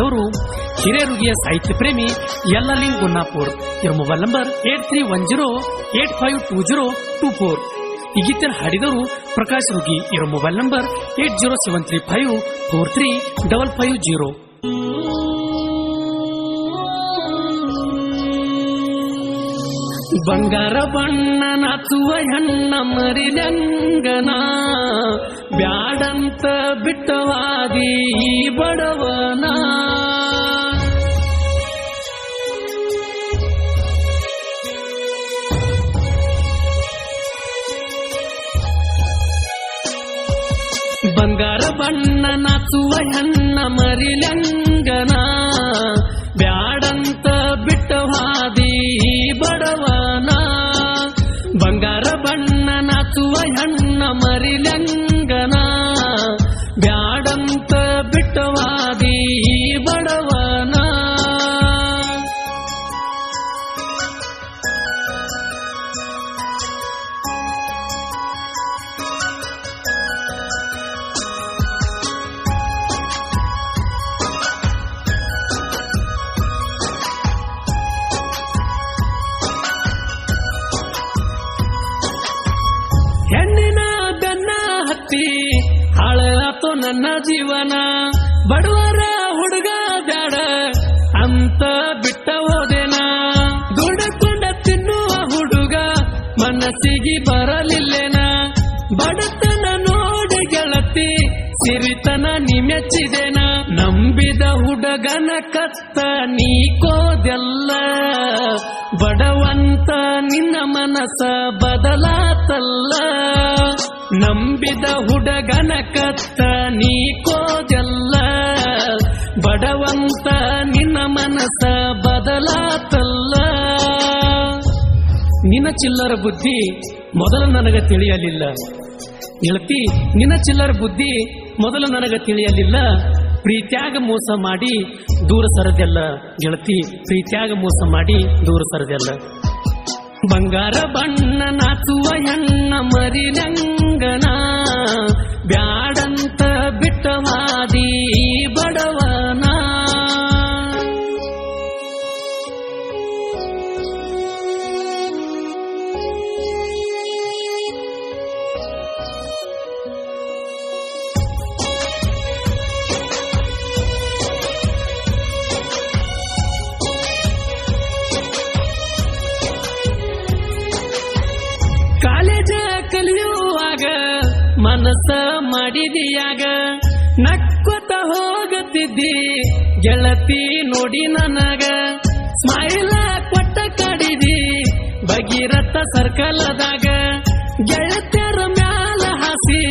ಅವರು ಹಿರೇರುಗಿಯ ಸಾಹಿತ್ಯ ಪ್ರೇಮಿ ಯಲ್ಲಲಿಂಗ್ ಗುನ್ನಾಪುರ್. ಇವರ mobile number eight three one zero, eight five two zero, two four. ಈ ಗೀತನ ಹಾಡಿದವರು ಪ್ರಕಾಶ್ ರುಗಿ. ಇವರ mobile number eight zero seven three five four three double five zero. ಬಂಗಾರ ಬಣ್ಣ ನಾಚುವ ಹೆಣ್ಣ ಮರಿಲಂಗನ ಬ್ಯಾಡಂತ ಬಿಟ್ಟವಾದಿ ಈ ಬಡವನ. ಬಂಗಾರ ಬಣ್ಣ ನಾಚುವ ಹೆಣ್ಣ ಮರಿಲಂಗನ ಬ್ಯಾಡಂತ ಬಿಟ್ಟವಾದಿ ಮರಿಲಂಗನ ಬ್ಯಾಡಂತ ಬಿಟ್ಟವಾದಿ ಈ ನನ್ನ ಜೀವನ. ಬಡವರ ಹುಡುಗ ಬ್ಯಾಡ, ಅಂತ ಬಿಟ್ಟ ಹೋದೆನ ದುಡಕೊಂಡ ತಿನ್ನುವ ಹುಡುಗ ಮನಸ್ಸಿಗೆ ಬರಲಿಲ್ಲೇನ? ಬಡತನ ನೋಡಿ ಗೆಳತಿ, ಸಿರಿತನ ನೀ ಮೆಚ್ಚಿದೆನ ನಂಬಿದ ಹುಡುಗನ ಕತ್ತ ನೀ ಕೋದೆಲ್ಲ ಬಡವಂತ ನಿನ್ನ ಮನಸ್ಸ ಬದಲಾತಲ್ಲ. ನಂಬಿದ ಹುಡುಗನ ಕತ್ತ ನೀ ಕೋದೆಲ್ಲ. ಬಡವಂತ ನಿನ್ನ ಮನಸ ಬದಲಾತಲ್ಲ. ನಿನ್ನ ಚಿಲ್ಲರ ಬುದ್ಧಿ ಮೊದಲು ನನಗ ತಿಳಿಯಲಿಲ್ಲ. ಗೆಳತಿ, ನಿನ್ನ ಚಿಲ್ಲರ ಬುದ್ಧಿ ಮೊದಲು ನನಗ ತಿಳಿಯಲಿಲ್ಲ. ಪ್ರೀತ್ಯಾಗ ಮೋಸ ಮಾಡಿ ದೂರ ಸರದೆಲ್ಲ. ಗೆಳತಿ, ಪ್ರೀತ್ಯಾಗ ಮೋಸ ಮಾಡಿ ದೂರ ಸರದೆಲ್ಲ. ಬಂಗಾರ ಬಣ್ಣ ನಾಚುವ ಹೆಣ್ಣ ಮರಿರಂಗನ ಬ್ಯಾಡಂತ ಮನಸ್ಸ ಮಾಡಿದಿಯಾಗ ನಕ್ಕೊತ ಹೋಗುತ್ತಿದ್ದಿ. ಗೆಳತಿ ನೋಡಿ ನನಗ ಸ್ಮೈಲ ಕೊಟ್ಟ ಕಡಿದಿ. ಭಗೀರಥ ಸರ್ಕಲದಾಗ ಗೆಳತಿಯರ ಮ್ಯಾಲ ಹಾಸಿ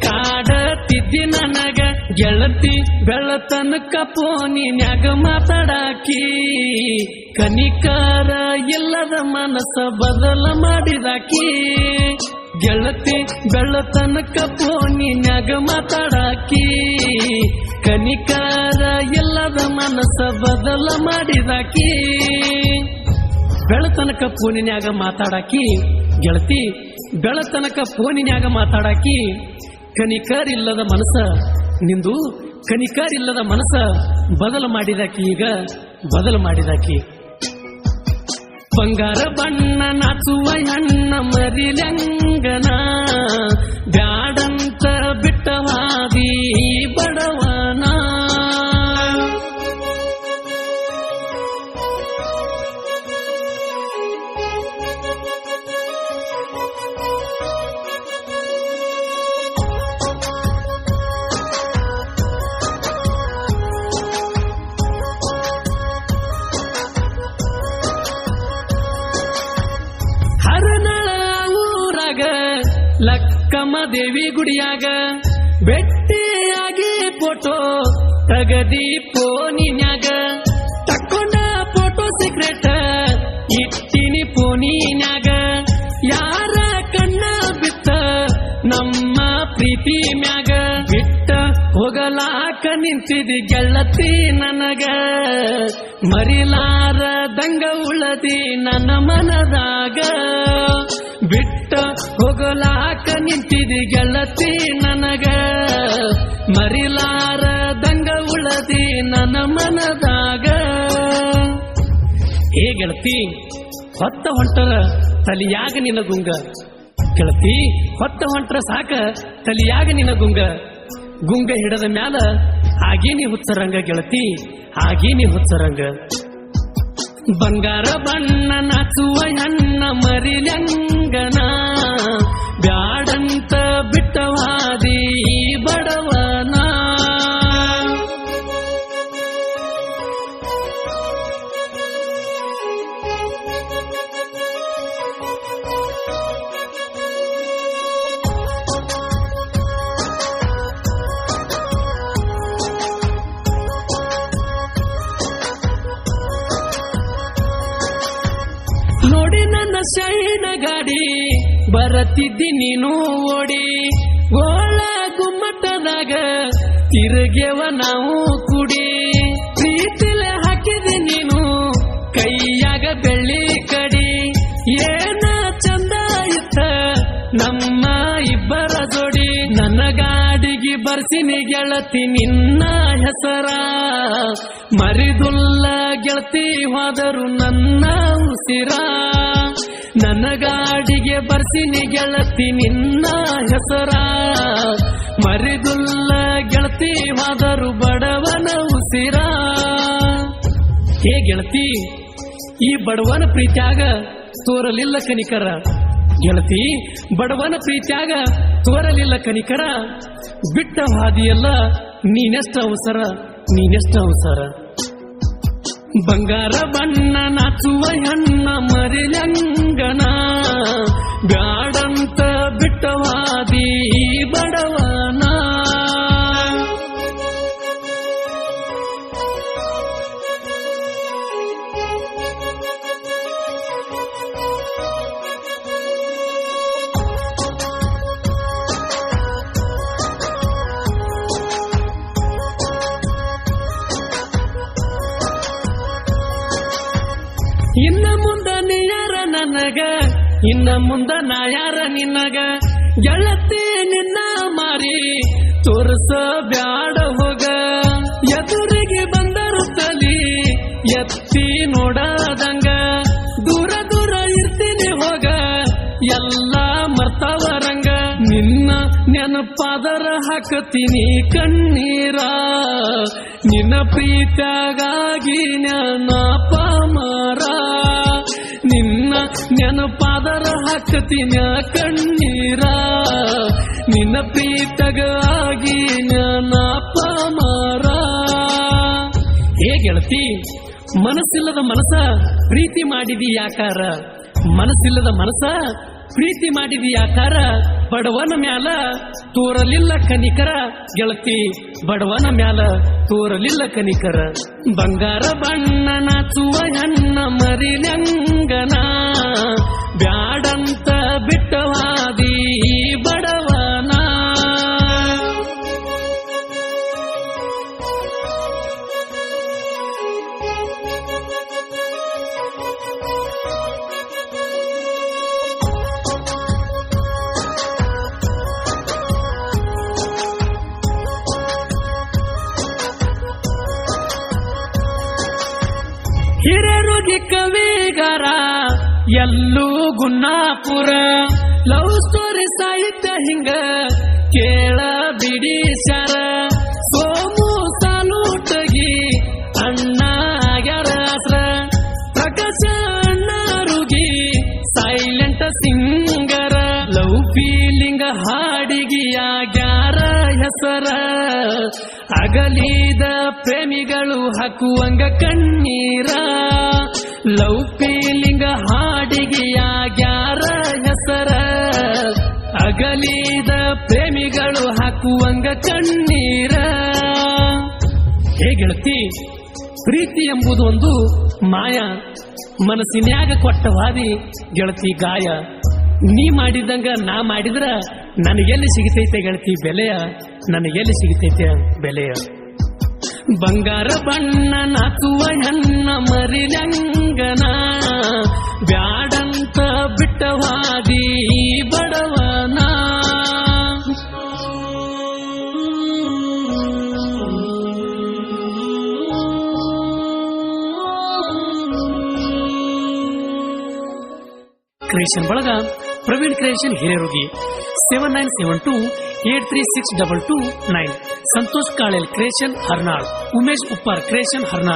ಕಾಡತಿದ್ದಿ ನನಗ. ಗೆಳತಿ ಬೆಳತನಕ ಫೋನಿನ್ಯಾಗ ಮಾತಾಡಾಕಿ, ಕನಿಕಾರ ಇಲ್ಲದ ಮನಸ್ಸ ಬದಲ ಮಾಡಿದಾಕಿ. ಗೆಳತಿ ಬೆಳ್ಳತನಕ ಫೋನಿನ್ಯಾಗ ಮಾತಾಡಾಕಿ, ಕನಿಕಾರ ಎಲ್ಲದ ಮನಸ್ಸ ಬದಲ ಮಾಡಿದಾಕಿ. ಬೆಳತನಕ ಫೋನಿನ್ಯಾಗ ಮಾತಾಡಾಕಿ, ಗೆಳತಿ ಬೆಳತನಕ ಫೋನಿನ್ಯಾಗ ಮಾತಾಡಾಕಿ ಕನಿಕರ್ ಇಲ್ಲದ ಮನಸ್ಸ, ನಿಂದು ಕನಿಕರ್ ಇಲ್ಲದ ಮನಸ್ಸ ಬದಲ ಮಾಡಿದಾಕಿ, ಈಗ ಬದಲು ಮಾಡಿದಾಕಿ. ಬಂಗಾರ ಬಣ್ಣ ನಾಚುವ ಹಣ್ಣ ಮರಿಲಂಗನ ದೇವಿ ಗುಡಿಯಾಗ ಬೆಟ್ಟಿಯಾಗಿ ಫೋಟೋ ತಗದಿ ಪೋನಿನ್ಯಾಗ ತಕ್ಕೊಂಡ ಫೋಟೋ ಸೀಕ್ರೆಟ್ ಇಟ್ಟಿನಿ ಪೋನಿನ್ಯಾಗ ಯಾರ ಕಣ್ಣ ಬಿತ್ತ ನಮ್ಮ ಪ್ರೀತಿ ಮ್ಯಾಗ. ಬಿಟ್ಟ ಹೋಗಲಾಕ ನಿಂತಿದಿ ಗೆಳತಿ ನನಗ. ಮರಿಲಾರದಂಗ ಉಳದಿ ನನ್ನ ಮನದಾಗ. ಬಿಟ್ಟ ಹೋಗಲಾಕ ನಿಂತಿದಿ ಗೆಳತಿ ನನಗ. ಮರಿಲಾರದಂಗ ಉಳದಿ ನನ್ನ ಮನದಾಗ. ಹೇ ಗೆಳತಿ, ಹೊತ್ತ ಹೊಂಟರ ತಲಿಯಾಗ ನಿನ್ನ ಗುಂಗ. ಗೆಳತಿ, ಹೊತ್ತ ಹೊಂಟರ ಸಾಕ ತಲಿಯಾಗ ನಿನ್ನ ಗುಂಗ. ಗುಂಗ ಹಿಡದ ಮ್ಯಾಲ, ಹಾಗೇನಿ ಹುಚ್ಚರಂಗ ಗೆಳತಿ, ಹಾಗೇನಿ ಹುಚ್ಚರಂಗ. ಬಂಗಾರ ಬಣ್ಣ ನಾಚುವ ಹೆಣ್ಣ ಮರಿಲಂಗನ ಬ್ಯಾಡಂತ ಬಿಟ್ಟವಾದಿ ನೋಡಿ ನನ್ನ ಶೈನ ಗಾಡಿ ಬರತಿದ್ದಿ ನೀನು ಓಡಿ. ಗೋಳ ಗುಮ್ಮಟದಾಗ ತಿರುಗೆವ ನಾವು ಬರ್ಸಿನಿ ಗೆಳತಿ ನಿನ್ನ ಹೆಸರ. ಮರಿದುಲ್ಲ ಗೆಳತಿ ಹೋದರು ನನ್ನ ಉಸಿರ. ನನ್ನ ಗಾಡಿಗೆ ಬರ್ಸಿನಿ ಗೆಳತಿ ನಿನ್ನ ಹೆಸರ. ಮರಿದುಲ್ಲ ಗೆಳತಿ ಹೋದರು ಬಡವನ ಉಸಿರ. ಹೇ ಗೆಳತಿ, ಈ ಬಡವನ ಪ್ರೀತ್ಯಾಗ ತೋರಲಿಲ್ಲ ಕನಿಕರ. ಗೆಳತಿ, ಬಡವನ ಪ್ರೀತ್ಯಾಗ ತೋರಲಿಲ್ಲ ಕನಿಕರ. ಬಿಟ್ಟ ಹಾದಿಯಲ್ಲ ನೀನೆಷ್ಟ ಅವಸರ ನೀನೆಷ್ಟ ಅವಸರ. ಬಂಗಾರ ಬಣ್ಣ, ನಾಚುವ ಹೆಣ್ಣ, ಮರಿಲಂಗನ ಇನ್ನ ಮುಂದ ನಾ ಯಾರ ನಿನ್ನಗ? ಗೆಳತಿ ನಿನ್ನ ಮಾರಿ ತೋರ್ಸ ಬ್ಯಾಡ ಹೋಗ. ಎದುರಿಗೆ ಬಂದರು ತಲಿ ಎತ್ತಿ ನೋಡದಂಗ. ದೂರ ದೂರ ಇರ್ತೀನಿ ಹೋಗ. ಎಲ್ಲ ಮರ್ತವರಂಗ ನಿನ್ನ ನೆನಪಾದರ ಹಾಕತೀನಿ ಕಣ್ಣೀರ. ನಿನ್ನ ಪ್ರೀತ್ಯಾಗಾಗಿ ನೆನಪ ಮಾರ. ನಿನ್ನ ನೆನಪಾದರ ಹಾಕತೀನಿ ಕಣ್ಣೀರ, ನಿನ್ನ ಪ್ರೀತಗಾಗಿ ನಾಪ ಮಾರ ಹೇ ಗೆಳತಿ, ಮನಸ್ಸಿಲ್ಲದ ಮನಸ ಪ್ರೀತಿ ಮಾಡಿದಿ ಯಾಕಾರ? ಮನಸ್ಸಿಲ್ಲದ ಮನಸ ಪ್ರೀತಿ ಮಾಡಿದಿ ಯಾಕಾರ? ಬಡವನ ಮ್ಯಾಲ ತೋರಲಿಲ್ಲ ಕನಿಕರ. ಗೆಳತಿ, ಬಡವನ ಮ್ಯಾಲ ತೋರಲಿಲ್ಲ ಕನಿಕರ. ಬಂಗಾರ ಬಣ್ಣ ಹಣ್ಣ ಮರಿ ಮರಿಲಂಗನ. ಹಿರೇರುಗಿ ಕವಿಗಾರ ಎಲ್ಲೂ ಗುನ್ನಾಪುರ. ಲವ್ ಸ್ಟೋರಿ ಸಾಹಿತ್ಯ ಹಿಂಗ, ಕೇಳ ಬಿಡಿ ಸರ. ಸೋಮು ಸಾಲೂಟಗಿ ಅಣ್ಣ ಆಗ್ಯಾರ ಪ್ರಕಾಶ ಅಣ್ಣ Rugi silent singer. Love feeling ಹಾಡಿಗಿಯ ಆಗ್ಯಾರ ಹೆಸರ. ಅಗಲಿದ ಪ್ರೇಮಿಗಳು ಹಾಕುವಂಗ ಕಣ್ಣೀರ, ಲವ್ ಫೀಲಿಂಗ್ ಹಾಡಿಗೆಯಾಗ್ಯಾರ ಹೆಸರ? ಅಗಲಿದ ಪ್ರೇಮಿಗಳು ಹಾಕುವಂಗ ಕಣ್ಣೀರ. ಹೇ ಗೆಳತಿ, ಪ್ರೀತಿ ಎಂಬುದು ಒಂದು ಮಾಯ. ಮನಸ್ಸಿನ್ಯಾಗ ಕೊಟ್ಟ ವಾದಿ ಗೆಳತಿ ಗಾಯ. ನೀ ಮಾಡಿದಂಗ ನಾ ಮಾಡಿದ್ರ ನನಗೆಲ್ಲಿ ಸಿಗತೈತೆ ಗೆಳತಿ ಬೆಲೆಯ? ನನಗೆಲ್ಲಿ ಸಿಗತೈತೆ ಬೆಲೆಯ? ಬಂಗಾರ ಬಣ್ಣ ತುವ ಹೆಣ್ಣ ಮರಿಲಂಗನ, ಬ್ಯಾಡಂತ ಬಿಟ್ಟವಾದಿ ಬಡವನ. ಕ್ರಿಯೇಷನ್ ಬಳಗ Praveen creation ಹಿರಿಯರುಗಿ seven nine seven two eight three six double two nine Santosh Kalel creation Harnal Umesh Uppar creation Harnal